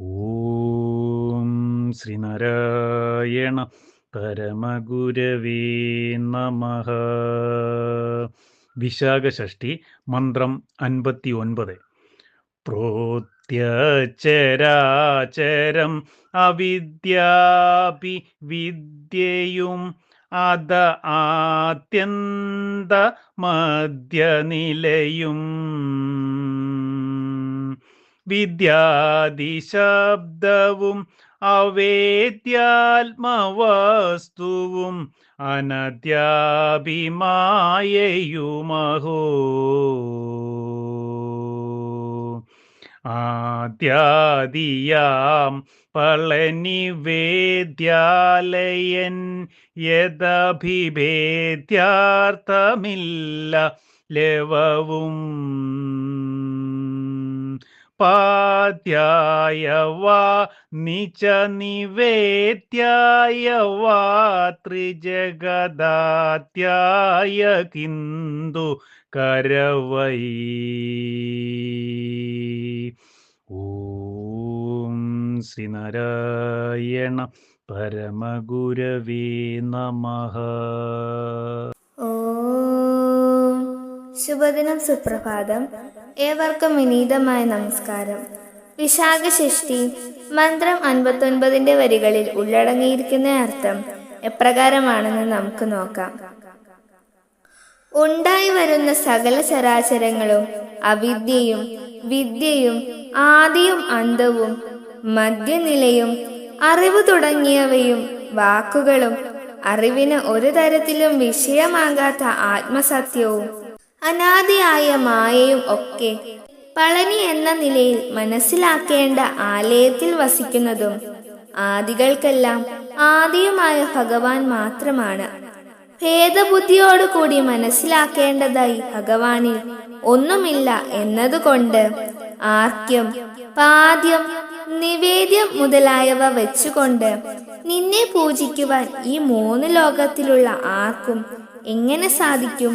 ഓം ശ്രീനാരായണ പരമഗുരവീ നമ. വിശാഖഷ്ടി മന്ത്രം അൻപത്തി ഒൻപത് പ്രോത്യചരാചരം അവിദ്യാപി വിദ്യയും അത ആത്യന്ത മധ്യനിലയും വിദ്യാദിശബ്ദവും അവേദ്യാത്മവസ്തുവും അനദ്യാഭിമായയുമഹോ ആദ്യാദിയാം പളനിവേദ്യാലയൻ യദഭിഭേദ്യാർത്ഥമില്ല ലവവും പാദ്യായ വാ നിച നിവേദ്യായ വാ ത്രിജഗദാത്യായ കിന്ദു കരവൈ. ഓം ശ്രീനാരായണ പരമഗുരവേ നമഃ ഓം ശുഭദിനം സുപ്രഭാതം. ഏവർക്കും വിനീതമായ നമസ്കാരം. വിശാഖഷഷ്ടി മന്ത്രം അൻപത്തൊൻപതിന്റെ വരികളിൽ ഉള്ളടങ്ങിയിരിക്കുന്ന അർത്ഥം എപ്രകാരമാണെന്ന് നമുക്ക് നോക്കാം. ഉണ്ടായി വരുന്ന സകല ചരാചരങ്ങളും അവിദ്യയും വിദ്യയും ആദിയും അന്തവും മധ്യനിലയും അറിവ് തുടങ്ങിയവയും വാക്കുകളും അറിവിന് ഒരു തരത്തിലും വിഷയമാകാത്ത ആത്മസത്യവും അനാദിയായ മായയും ഒക്കെ പളനി എന്ന നിലയിൽ മനസ്സിലാക്കേണ്ട ആലയത്തിൽ വസിക്കുന്നതും ആദികൾക്കെല്ലാം ആദിയുമായ ഭഗവാൻ മാത്രമാണ്. ഭേദബുദ്ധിയോടുകൂടി മനസ്സിലാക്കേണ്ടതായി ഭഗവാനിൽ ഒന്നുമില്ല എന്നതുകൊണ്ട് ആർക്യം പാദ്യം നിവേദ്യം മുതലായവ വെച്ചുകൊണ്ട് നിന്നെ പൂജിക്കുവാൻ ഈ മൂന്ന് ലോകത്തിലുള്ള ആർക്കും എങ്ങനെ സാധിക്കും?